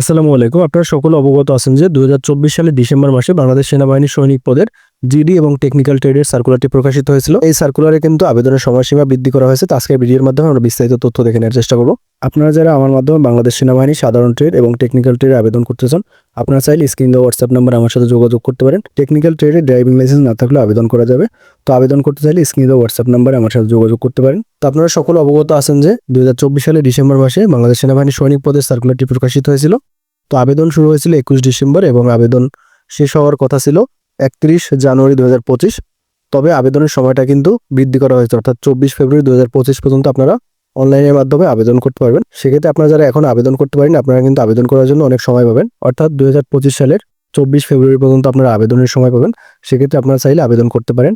আসসালামু আলাইকুম। আপনারা সকলে অবগত আছেন যে দু সালে ডিসেম্বর মাসে বাংলাদেশ সেনাবাহিনীর সৈনিক পদের জিডি এবং টেকনিক্যাল ট্রেডের সার্কুলারটি প্রকাশিত হয়েছিল। এই সার্কুলারে কিন্তু আবেদনের সময়সীমা বৃদ্ধি করা হয়েছে। আজকের ভিডিওর মাধ্যমে আমরা বিস্তারিত তথ্য দেখে নেওয়ার চেষ্টা করব। আপনারা যারা আমার মাধ্যমে বাংলাদেশ সেনাবাহিনী, সাধারণ ট্রেড এবং টেকনিক্যাল ট্রেডে আবেদন করতে চান, আপনারা চাইলে স্ক্রিন দেওয়া হোয়াটসঅ্যাপ নাম্বার আমার সাথে যোগাযোগ করতে পারেন। টেকনিক্যাল ট্রেডে ড্রাইভিং লাইসেন্স না থাকলে আবেদন করা যাবে। তো আবেদন করতে চাইলে স্ক্রিন দেওয়া হোয়াটসঅ্যাপ নাম্বারে আমার সাথে যোগাযোগ করতে পারেন। তো আপনারা সকল অবগত আছেন যে, দুই হাজার চব্বিশ সালে ডিসেম্বর মাসে বাংলাদেশ সেনাবাহিনী সৈনিক পদের সার্কুলারটি প্রকাশিত হয়েছিল। তো আবেদন শুরু হয়েছিল একুশ ডিসেম্বর এবং আবেদন শেষ হওয়ার কথা ছিল একত্রিশ জানুয়ারি দু হাজার পঁচিশ। তবে আবেদনের সময়টা কিন্তু বৃদ্ধি করা হয়েছে, অর্থাৎ চব্বিশ ফেব্রুয়ারি দু পঁচিশ পর্যন্ত আপনারা অনলাইনের মাধ্যমে আবেদন করতে পারবেন। সেক্ষেত্রে আপনারা যারা এখন আবেদন করতে পারেন আপনারা কিন্তু আবেদন করার জন্য অনেক সময় পাবেন। অর্থাৎ দু হাজার পঁচিশ সালের চব্বিশ ফেব্রুয়ারি পর্যন্ত আপনারা আবেদনের সময় পাবেন। সেক্ষেত্রে আপনারা চাইলে আবেদন করতে পারেন।